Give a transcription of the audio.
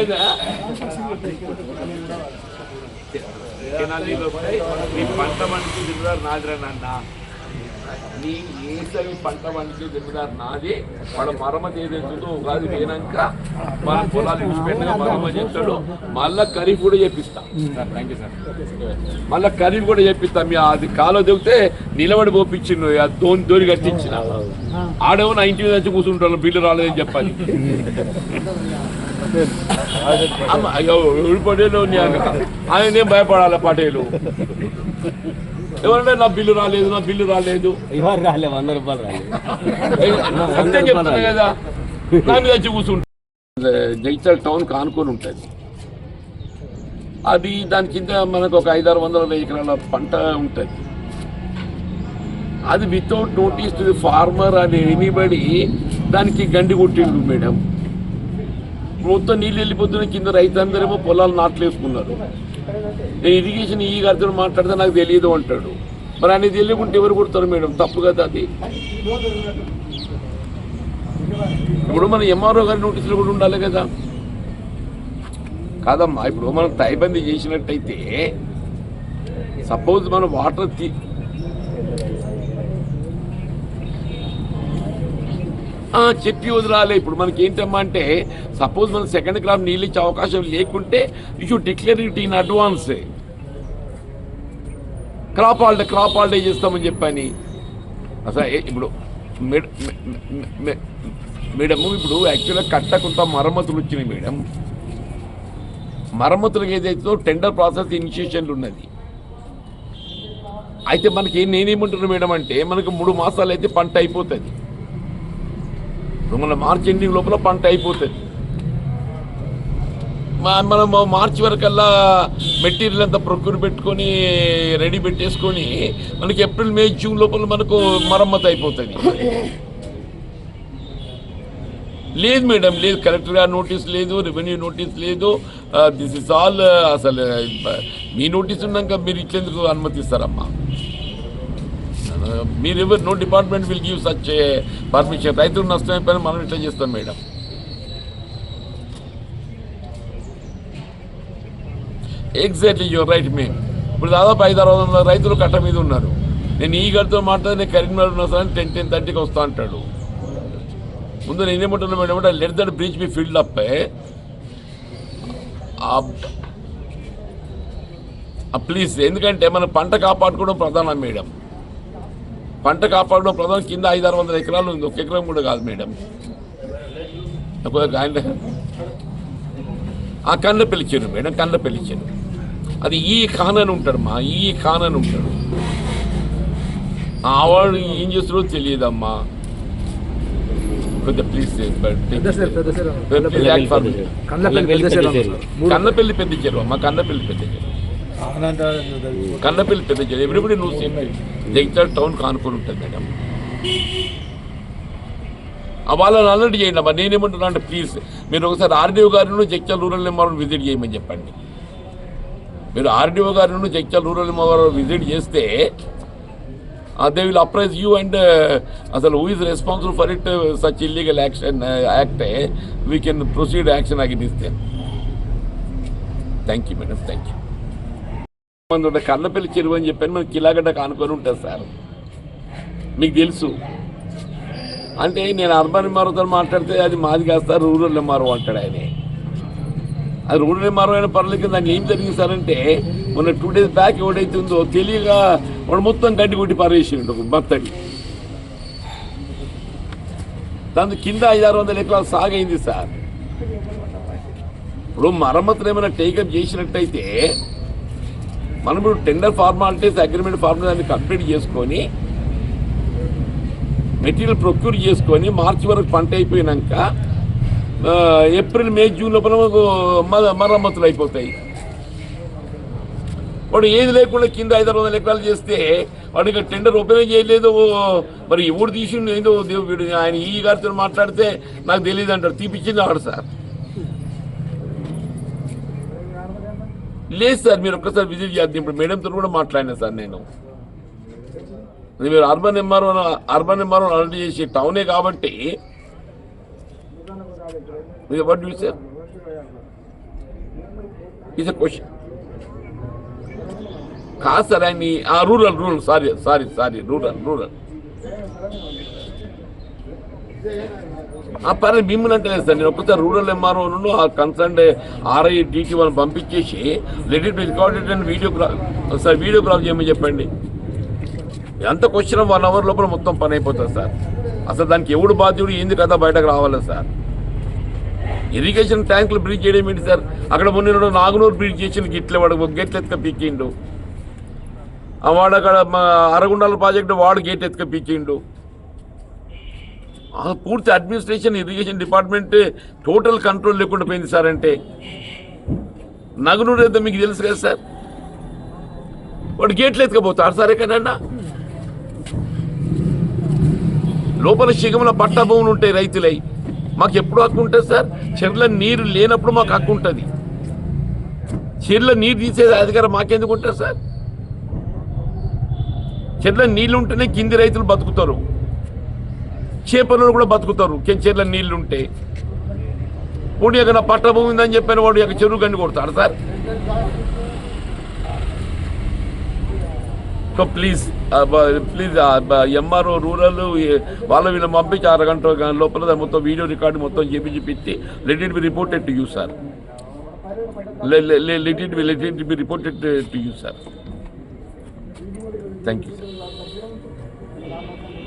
ఏదా కెనాలీలో వస్తాయి నీ పంట మనిషి దిగుదారు నాదిరా నాన్న నీ ఏసరి పంట మనిషి దిగుదారు నాది వాడు మరమ్మతి ఏదైతుందో ఉగాది పోయినాక మన పొలాలు ఇచ్చిపెట్టిన మరమ్మ చేస్తాడు మళ్ళా ఖరీఫ్ కూడా చేపిస్తా. మళ్ళా ఖరీఫ్ కూడా చేపిస్తా మీ అది కాలో దిగితే నిలబడి పోపించిండు దోని దోని కట్టించిన. ఆడేమో నా ఇంటి మీద వచ్చి కూర్చుంటాను బిల్లు రాలేదని చెప్పాలి. అక్క. ఆయనేం భయపడాలి పటేలు? ఎవరంటే నా బిల్లు రాలేదు నా బిల్లు రాలేదు. ఇవాళ రాలే వంద రూపాయలు రాలే. ఏయ్, సత్యం చెప్తున్నా కదా. నా మీద వచ్చి కూర్చుంటా. జగిత్యాల టౌన్ కానుకొని ఉంటుంది. అది దాని కింద మనకు ఒక ఐదారు వందల ఎకరాల పంట ఉంటుంది. అది without notice to the farmer అని ఎనీబడి దానికి గండి కొట్టిండు మేడం. మొత్తం నీళ్ళు వెళ్ళిపోతున్న కింద రైతులందరేమో పొలాలు నాట్లు వేసుకున్నారు. నేను ఇరిగేషన్ ఈ గారితో మాట్లాడితే నాకు తెలియదు అంటాడు. మరి అనేది తెలియకుంటే ఎవరు కొడతారు మేడం? తప్పు కదా అది. ఇప్పుడు మన ఎంఆర్ఓ గారి నోటీసులు కూడా ఉండాలి కదా. కాదమ్మా ఇప్పుడు మనం తైబందీ చేసినట్టయితే సపోజ్ మనం వాటర్ తీ ఆ, చెప్పి వదిలాలి. ఇప్పుడు మనకి ఏంటమ్మా అంటే సపోజ్ మనం సెకండ్ క్రాప్ నీళ్ళు ఇచ్చే అవకాశం లేకుంటే you should declare it in advance crop holiday crop holiday చేస్తామని చెప్పని. అసలు ఏ- ఇప్పుడు మేడం మేడము ఇప్పుడు యాక్చువల్గా కట్ట కొంత మరమ్మతులు వచ్చినాయి మేడం. మరమ్మతులకు ఏదైతే టెండర్ ప్రాసెస్ ఇనిషియేషన్లు ఉన్నది. అయితే మనకి నేనేమంటున్నాను మేడం అంటే మనకు మూడు మాసాలు అయితే పంట అయిపోతుంది. మన మార్చ్ ఎండింగ్ లోపల పంట అయిపోతుంది మనం మార్చి వరకల్లా మెటీరియల్ అంతా ప్రొక్యూర్ పెట్టుకొని రెడీ పెట్టేసుకొని మనకి ఏప్రిల్ మే జూన్ లోపల మనకు మరమ్మతు అయిపోతుంది. లేదు మేడం లేదు. కలెక్టర్ నోటీస్ లేదు రెవెన్యూ నోటీస్ లేదు. దిస్ ఇస్ ఆల్ అసలు మీ నోటీస్ ఉన్నాక మీరు ఇచ్చేందుకు అనుమతిస్తారమ్మా. మీరు ఎవరు no department will give such permission రైతులు నష్టమైపోయిన మనం ఇట్లా చేస్తాం madam. Exactly your right ma'am ఇప్పుడు దాదాపు ఐదు ఆరు వందల రైతులు కట్ట మీద ఉన్నారు. నేను ఈ గడితో మాట్లాడి నేను కరీంనగర్ ఉన్నా సార్ టెన్ టెన్ థర్టీకి వస్తా అంటాడు. ముందు నేనేమంటున్నా మేడం అంటే let that bridge be filled up please ఎందుకంటే మన పంట కాపాడుకోవడం ప్రధానం మేడం. పంట కాపాడడం ప్రధానం కింద ఐదు ఆరు వందల ఎకరాలు ఉంది. ఒక ఎకరం కూడా కాదు మేడం. ఒక ఆయన ఆ కన్న పిలిచారు మేడం కన్న పిలిచారు. అది ఈ ఖాన్ అని ఉంటాడు మా ఈ ఖాన్ అని ఉంటాడు. ఆ వాడు ఏం చేస్తాడో తెలియదమ్మా. కొద్దిగా ప్లీజ్ కన్నపల్లి పెద్ద చెరువు మా కన్నపల్లి పెద్ద చెరువు కన్నపల్లి పెద్ద చెరువు ఎవ్రీబడి నువ్వు సేమ్ జగిత్యాల టౌన్ కానుకొని ఉంటుంది మేడం వాళ్ళని అలర్ట్ చేయండి అమ్మా. నేనేమంటున్నా అంటే ప్లీజ్ మీరు ఒకసారి ఆర్డీఓ గారిను జగిత్యాల రూరల్ ఎంఆర్ఓ విజిట్ చేయమని చెప్పండి. మీరు ఆర్డీఓ గారిను జగిత్యాల రూరల్ ఎంఆర్ఓ విజిట్ చేస్తే they will apprise you and అసలు who is responsible for it such illegal action act we can proceed action against thank you madam thank you మంది ఉంటే చెరువు అని చెప్పాను మనకి కిలాగడ్డ కానుకొని ఉంటుంది సార్. మీకు తెలుసు. అంటే నేను అర్బన్ మరోతో మాట్లాడితే అది మాది కాదు సార్ రూరల్ ఎంఆర్ఓ అంటాడు ఆయన. అది రూరల్ ఎంఆర్ఓ అయిన పర్లేదు దానికి ఏం జరిగింది సార్ అంటే మొన్న టూ డేస్ బ్యాక్ ఎవడైతే ఉందో తెలియగా వాడు మొత్తం గడ్డి కొట్టి పారేసిండు మత్తడి దాని కింద ఐదు ఆరు వందల ఎకరాలు సాగైంది సార్. ఇప్పుడు మరమ్మతులు ఏమైనా టేకప్ చేసినట్టయితే మనం ఇప్పుడు tender formalities agreement formality complete చేసుకొని మెటీరియల్ ప్రొక్యూర్ చేసుకొని మార్చి వరకు పంట అయిపోయినాక ఏప్రిల్ మే జూన్ లోపల మరమ్మతులు అయిపోతాయి. వాడు ఏది లేకుండా కింద ఐదు వందల ఎకరాలు చేస్తే వాడికి టెండర్ ఓపెన్ చేయలేదు. మరి ఎవడు తీసిండు? ఏదో దేవు ఆయన ఈ గారితో మాట్లాడితే నాకు తెలియదు అంటారు తీపిచ్చింది ఆడు సార్. లేదు సార్ మీరు ఒక్కసారి విజిట్ చేద్దాం ఇప్పుడు మేడంతో కూడా మాట్లాడినా సార్ నేను. మీరు urban MRO urban MRO alert చేసి టౌనే కాబట్టి. What you sir? Is question కాదు సార్ ఆయన rural rural sorry sorry sorry rural rural. ఆ పని మిమ్మల్ని అంటే లేదు సార్ నేను ఒక్కసారి రూరల్ ఎంఆర్ఓను ఆ కన్సర్న్ ఆర్ఐ డీటీ వాళ్ళని పంపించేసి let recorded and videograph sir videograph చేయమని చెప్పండి. ఎంత క్వశ్చన్ వన్ అవర్ లోపల మొత్తం పని అయిపోతుంది సార్. అసలు దానికి ఎవడు బాధ్యుడు ఏంది కదా బయటకు రావాలి సార్? ఇరిగేషన్ ట్యాంకులు బ్రీచ్ చేయడం ఏంటి సార్? అక్కడ మొన్న నాగునూరు బ్రీచ్ చేసిన గిట్ల వాడు గేట్లు ఎత్తుక పీకిండు. ఆ వాడు అక్కడ మా అరగుండాల ప్రాజెక్టు వాడు గేట్ ఎత్తుక పీకిండు. పూర్తి administration irrigation department total control లేకుండా పోయింది సార్ అంటే. నగనూరు అయితే మీకు తెలుసు కదా సార్? వాడు గేట్లు ఎత్తుకపోతారు సార్ ఎక్కడన్నా? లోపల శిగముల పట్టభూములు ఉంటాయి రైతులై. మాకు ఎప్పుడు హక్కు ఉంటుంది సార్? చెర్ల నీరు లేనప్పుడు మాకు హక్కు ఉంటుంది. చెర్ల నీరు తీసే అధికారం మాకెందుకు ఉంటుంది సార్? చెర్ల నీళ్ళు ఉంటేనే కింది రైతులు బతుకుతారు. చేపలు కూడా బతుకుతారు. కె- నీళ్ళు ఉంటే పూడి ఎక్కడ పట్ట భూమి ఉందని చెప్పిన వాడు యొక్క చెరువు గండి కొడతాడు sir. So please please MRO rural వాళ్ళ వీళ్ళని పంపించి అరగంట గ- లోపల మొత్తం వీడియో రికార్డు మొత్తం చేపించి పెట్టి let it be reported to you sir. Let it be let it be reported to you sir. Thank you sir.